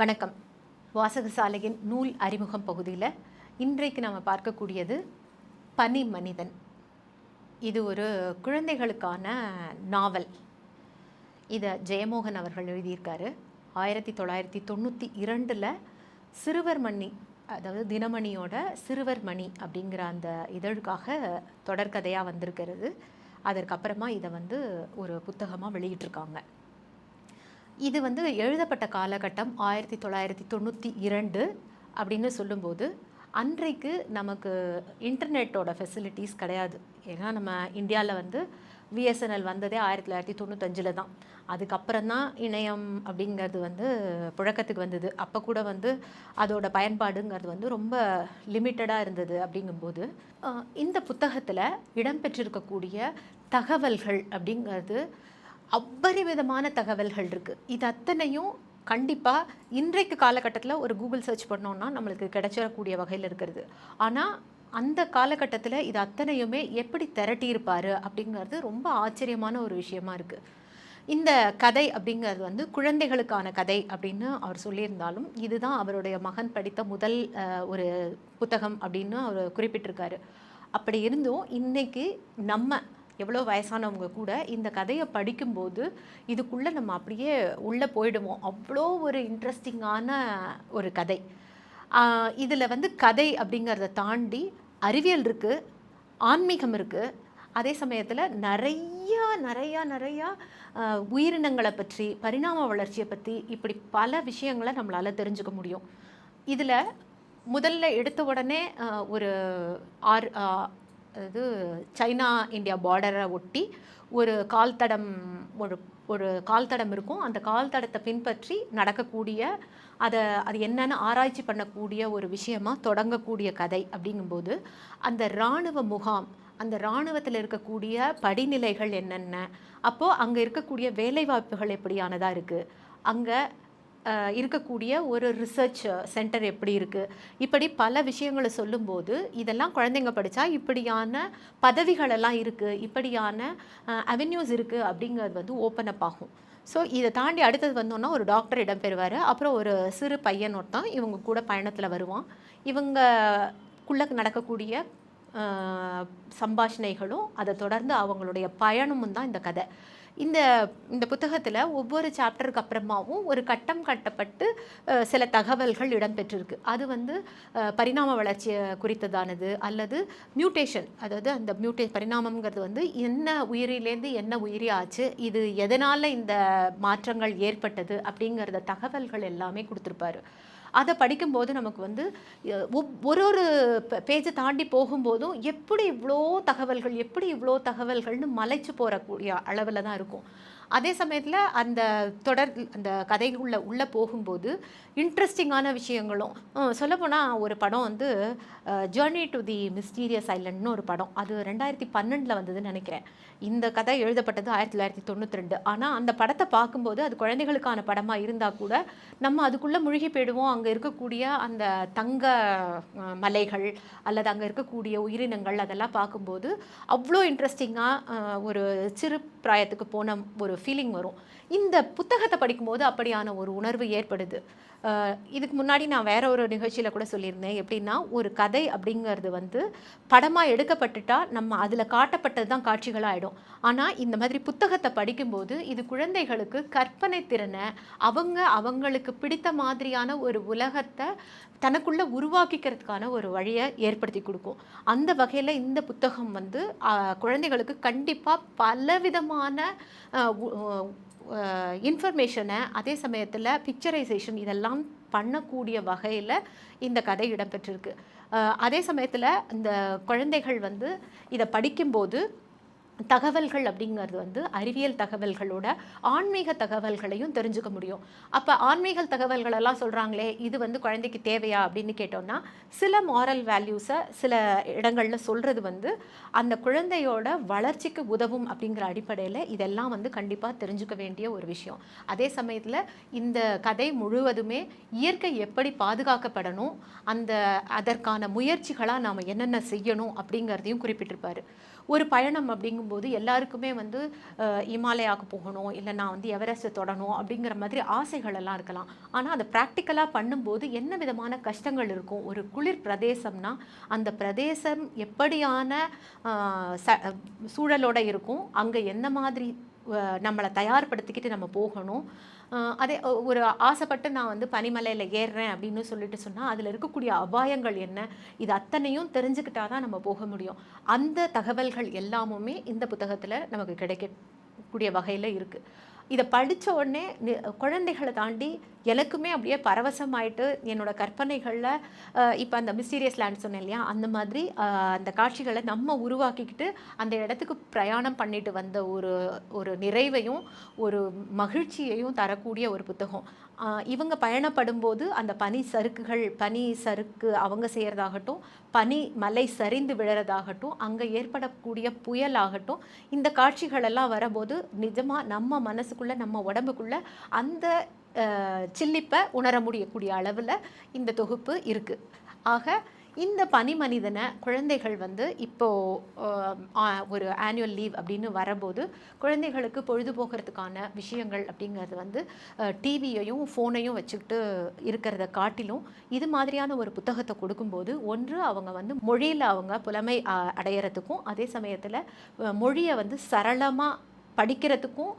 வணக்கம். வாசகசாலையின் நூல் அறிமுகம் பகுதியில் இன்றைக்கு நாம் பார்க்கக்கூடியது பனி மனிதன். இது ஒரு குழந்தைகளுக்கான நாவல். இதை ஜெயமோகன் அவர்கள் எழுதியிருக்காரு. ஆயிரத்தி தொள்ளாயிரத்தி தொண்ணூற்றி இரண்டில் சிறுவர் மணி அதாவது தினமணியோட சிறுவர் மணி அப்படிங்கிற அந்த இதழுக்காக தொடர்கதையாக வந்திருக்கிறது. அதற்கப்புறமா இதை வந்து ஒரு புத்தகமாக வெளியிட்டிருக்காங்க. இது வந்து எழுதப்பட்ட காலகட்டம் ஆயிரத்தி தொள்ளாயிரத்தி தொண்ணூற்றி இரண்டு அப்படின்னு சொல்லும்போது அன்றைக்கு நமக்கு இன்டர்நெட்டோட ஃபெசிலிட்டிஸ் கிடையாது. ஏன்னா நம்ம இந்தியாவில் வந்து விஎஸ்என்எல் வந்ததே ஆயிரத்தி தொள்ளாயிரத்தி தொண்ணூத்தஞ்சில் தான். அதுக்கப்புறம் தான் இணையம் அப்படிங்கிறது வந்து புழக்கத்துக்கு வந்தது. அப்போ கூட வந்து அதோட பயன்பாடுங்கிறது வந்து ரொம்ப லிமிட்டடாக இருந்தது அப்படிங்கும்போது இந்த புத்தகத்தில் இடம்பெற்றிருக்கக்கூடிய தகவல்கள் அப்படிங்கிறது அபரிவிதமான தகவல்கள் இருக்குது இது அத்தனையும் கண்டிப்பாக இன்றைக்கு காலகட்டத்தில் ஒரு கூகுள் சர்ச் பண்ணோன்னா நம்மளுக்கு கிடைச்சிடக்கூடிய வகையில் இருக்கிறது. ஆனால் அந்த காலகட்டத்தில் இது அத்தனையுமே எப்படி திரட்டியிருப்பார் அப்படிங்கிறது ரொம்ப ஆச்சரியமான ஒரு விஷயமா இருக்குது இந்த கதை அப்படிங்கிறது வந்து குழந்தைகளுக்கான கதை அப்படின்னு அவர் சொல்லியிருந்தாலும் இதுதான் அவருடைய மகன் படித்த முதல் ஒரு புத்தகம் அப்படின்னு அவர் குறிப்பிட்டிருக்காரு. அப்படி இருந்தும் இன்றைக்கி நம்ம எவ்வளோ வயசானவங்க கூட இந்த கதையை படிக்கும்போது இதுக்குள்ளே நம்ம அப்படியே உள்ளே போயிடுவோம். அவ்வளோ ஒரு இன்ட்ரெஸ்டிங்கான ஒரு கதை. இதில் வந்து கதை அப்படிங்கிறத தாண்டி அறிவியல் இருக்குது ஆன்மீகம் இருக்குது அதே சமயத்தில் நிறையா நிறையா நிறையா உயிரினங்களை பற்றி பரிணாம வளர்ச்சியை பற்றி இப்படி பல விஷயங்களை நம்மளால் தெரிஞ்சுக்க முடியும். இதில் முதல்ல எடுத்த உடனே ஒரு ஆறு இது அது சைனா இந்தியா பார்டரை ஒட்டி ஒரு கால் தடம் ஒரு ஒரு கால் தடம் இருக்கும். அந்த கால் தடத்தை பின்பற்றி நடக்கக்கூடிய அதை அது என்னென்னு ஆராய்ச்சி பண்ணக்கூடிய ஒரு விஷயமாக தொடங்கக்கூடிய கதை அப்படிங்கும்போது அந்த இராணுவ முகாம் அந்த இராணுவத்தில் இருக்கக்கூடிய படிநிலைகள் என்னென்ன? அப்போது அங்கே இருக்கக்கூடிய வேலைவாய்ப்புகள் எப்படியானதாக இருக்குது அங்கே இருக்கக்கூடிய ஒரு ரிசர்ச் சென்டர் எப்படி இருக்குது இப்படி பல விஷயங்களை சொல்லும்போது இதெல்லாம் குழந்தைங்க படித்தா இப்படியான பதவிகளெல்லாம் இருக்குது இப்படியான அவென்யூஸ் இருக்குது அப்படிங்கிறது வந்து ஓப்பன் அப் ஆகும். ஸோ இதை தாண்டி அடுத்தது வந்தோன்னா ஒரு டாக்டர் இடம் பெறுவார். அப்புறம் ஒரு சிறு பையன் ஒருத்தன் இவங்க கூட பயணத்தில் வருவான். இவங்கக்குள்ள நடக்கக்கூடிய சம்பாஷணைகளும் அதை தொடர்ந்து அவங்களுடைய பயணமும் தான் இந்த கதை. இந்த இந்த புத்தகத்தில் ஒவ்வொரு சாப்டருக்கு அப்புறமாவும் ஒரு கட்டம் கட்டப்பட்டு சில தகவல்கள் இடம்பெற்றிருக்கு. அது வந்து பரிணாம வளர்ச்சியை குறித்ததானது அல்லது மியூட்டேஷன் அதாவது அந்த மியூட்டே பரிணாமங்கிறது வந்து என்ன உயிரிலேருந்து என்ன உயிரி ஆச்சு இது எதனால் இந்த மாற்றங்கள் ஏற்பட்டது அப்படிங்கிறத தகவல்கள் எல்லாமே கொடுத்துருப்பாரு. அதை படிக்கும்போது நமக்கு வந்து ஒரு ஒரு பேஜை தாண்டி போகும்போதும் எப்படி இவ்வளோ தகவல்கள் எப்படி இவ்வளோ தகவல்கள்னு மலைச்சு போகக்கூடிய அளவில் தான் இருக்கும். அதே சமயத்தில் அந்த தொடர் அந்த கதைக்குள்ள உள்ளே போகும்போது இன்ட்ரெஸ்டிங்கான விஷயங்களும் சொல்லப்போனால் ஒரு படம் வந்து ஜேர்னி டு தி மிஸ்டீரியஸ் ஐலண்ட்னு ஒரு படம். அது ரெண்டாயிரத்தி பன்னெண்டில் வந்ததுன்னு நினைக்கிறேன். இந்த கதை எழுதப்பட்டது ஆயிரத்தி தொள்ளாயிரத்தி தொண்ணூற்றி ரெண்டு. ஆனால் அந்த படத்தை பார்க்கும்போது அது குழந்தைகளுக்கான படமாக இருந்தால் கூட நம்ம அதுக்குள்ளே மூழ்கி போயிடுவோம். அங்கே இருக்கக்கூடிய அந்த தங்க மலைகள் அல்லது அங்கே இருக்கக்கூடிய உயிரினங்கள் அதெல்லாம் பார்க்கும்போது அவ்வளோ இன்ட்ரெஸ்டிங்காக ஒரு சிறு பிராயத்துக்கு போன ஒரு ஃபீலிங் வரும். இந்த புத்தகத்தை படிக்கும்போது அப்படியான ஒரு உணர்வு ஏற்படுது. இதுக்கு முன்னாடி நான் வேற ஒரு நிகழ்ச்சியில் கூட சொல்லியிருந்தேன். எப்படின்னா ஒரு கதை அப்படிங்கிறது வந்து படமாக எடுக்கப்பட்டுட்டா நம்ம அதில் காட்டப்பட்டது தான் காட்சிகளாக ஆகிடும் ஆனால் இந்த மாதிரி புத்தகத்தை படிக்கும்போது இது குழந்தைகளுக்கு கற்பனை திறனை அவங்க அவங்களுக்கு பிடித்த மாதிரியான ஒரு உலகத்தை தனக்குள்ள உருவாக்கிக்கிறதுக்கான ஒரு வழியை ஏற்படுத்தி கொடுக்கும். அந்த வகையில் இந்த புத்தகம் வந்து குழந்தைகளுக்கு கண்டிப்பாக பலவிதமான இன்ஃபர்மேஷனை அதே சமயத்தில் பிக்சரைசேஷன் இதெல்லாம் பண்ணக்கூடிய வகையில் இந்த கதை இடம்பெற்றிருக்கு. அதே சமயத்தில் இந்த குழந்தைகள் வந்து இதை படிக்கும்போது தகவல்கள் அப்படிங்கிறது வந்து அறிவியல் தகவல்களோட ஆன்மீக தகவல்களையும் தெரிஞ்சுக்க முடியும். அப்போ ஆன்மீக தகவல்களெல்லாம் சொல்கிறாங்களே இது வந்து குழந்தைக்கு தேவையா அப்படின்னு கேட்டோம்னா சில மாரல் வேல்யூஸை சில இடங்களில் சொல்கிறது வந்து அந்த குழந்தையோட வளர்ச்சிக்கு உதவும் அப்படிங்கிற அடிப்படையில் இதெல்லாம் வந்து கண்டிப்பாக தெரிஞ்சுக்க வேண்டிய ஒரு விஷயம். அதே சமயத்தில் இந்த கதை முழுவதுமே இயற்கை எப்படி பாதுகாக்கப்படணும் அந்த அதற்கான முயற்சிகளாக நாம் என்னென்ன செய்யணும் அப்படிங்கிறதையும் குறிப்பிட்டிருப்பார். ஒரு பயணம் அப்படிங்கும் இருக்கும்போது எல்லாருக்குமே வந்து இமாலயாவுக்கு போகணும் இல்லை நான் வந்து எவரெஸ்ட் தொடணும் அப்படிங்கிற மாதிரி ஆசைகள் எல்லாம் இருக்கலாம். ஆனால் அதை ப்ராக்டிக்கலாக பண்ணும்போது என்ன விதமான கஷ்டங்கள் இருக்கும்? ஒரு குளிர் பிரதேசம்னா அந்த பிரதேசம் எப்படியான சூழலோடு ச சூழலோட இருக்கும்? அங்கே என்ன மாதிரி நம்மளை தயார்படுத்திக்கிட்டு நம்ம போகணும். அதே ஒரு ஆசைப்பட்டு நான் வந்து பனிமலையில் ஏறுறேன் அப்படின்னு சொல்லிட்டு சொன்னால் அதில் இருக்கக்கூடிய அபாயங்கள் என்ன? இது அத்தனையும் தெரிஞ்சுக்கிட்டா தான் நம்ம போக முடியும். அந்த தகவல்கள் எல்லாமுமே இந்த புத்தகத்தில் நமக்கு கிடைக்கக்கூடிய வகையில் இருக்குது இதை படித்த உடனே குழந்தைகளை தாண்டி எனக்குமே அப்படியே பரவசமாயிட்டு என்னோட கற்பனைகளில் இப்போ அந்த மிஸ்டீரியஸ் லேண்ட் சொன்னேன் இல்லையா அந்த மாதிரி அந்த காட்சிகளை நம்ம உருவாக்கிக்கிட்டு அந்த இடத்துக்கு பிரயாணம் பண்ணிட்டு வந்த ஒரு ஒரு நிறைவையும் ஒரு மகிழ்ச்சியையும் தரக்கூடிய ஒரு புத்தகம். இவங்க பயணப்படும்போது அந்த பனி சறுக்குகள் பனி சறுக்கு அவங்க செய்கிறதாகட்டும் பனி மலை சரிந்து விழறதாகட்டும் அங்கே ஏற்படக்கூடிய புயலாகட்டும் இந்த காட்சிகளெல்லாம் வரபோது வரும்போது நிஜமாக நம்ம மனசுக்குள்ளே நம்ம உடம்புக்குள்ளே அந்த சில்லிப்பை உணர முடியக்கூடிய அளவில் இந்த தொகுப்பு இருக்குது ஆக இந்த பனி மனிதனை குழந்தைகள் வந்து இப்போது ஒரு ஆனுவல் லீவ் அப்படின்னு வரும்போது குழந்தைகளுக்கு பொழுதுபோக்குறதுக்கான விஷயங்கள் அப்படிங்கிறது வந்து டிவியையும் ஃபோனையும் வச்சுக்கிட்டு இருக்கிறத காட்டிலும் இது மாதிரியான ஒரு புத்தகத்தை கொடுக்கும்போது ஒன்று அவங்க வந்து மொழியில் அவங்க புலமை அடையிறதுக்கும் அடையறதுக்கும் அதே சமயத்தில் மொழியை வந்து சரளமாக படிக்கிறதுக்கும்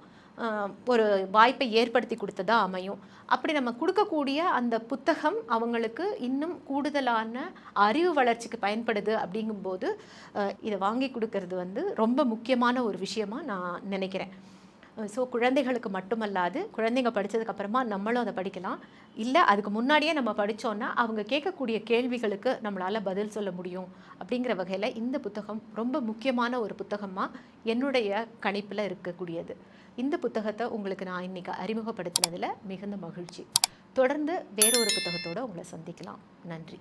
ஒரு வாய்ப்பை ஏற்படுத்தி கொடுத்ததா அமையும். அப்படி நம்ம கொடுக்கக்கூடிய அந்த புத்தகம் அவங்களுக்கு இன்னும் கூடுதலான அறிவு வளர்ச்சிக்கு பயன்படுது அப்படிங்கும்போது இதை வாங்கி கொடுக்கறது வந்து ரொம்ப முக்கியமான ஒரு விஷயமா நான் நினைக்கிறேன். ஸோ குழந்தைகளுக்கு மட்டுமல்லாது குழந்தைங்க படித்ததுக்கப்புறமா நம்மளும் அதை படிக்கலாம். இல்லை அதுக்கு முன்னாடியே நம்ம படித்தோன்னா அவங்க கேட்கக்கூடிய கேள்விகளுக்கு நம்மளால் பதில் சொல்ல முடியும் அப்படிங்கிற வகையில் இந்த புத்தகம் ரொம்ப முக்கியமான ஒரு புத்தகமாக என்னுடைய கணிப்பில் இருக்கக்கூடியது. இந்த புத்தகத்தை உங்களுக்கு நான் இன்றைக்கி அறிமுகப்படுத்தினதில் மிகுந்த மகிழ்ச்சி. தொடர்ந்து வேறொரு புத்தகத்தோடு உங்களை சந்திக்கலாம். நன்றி.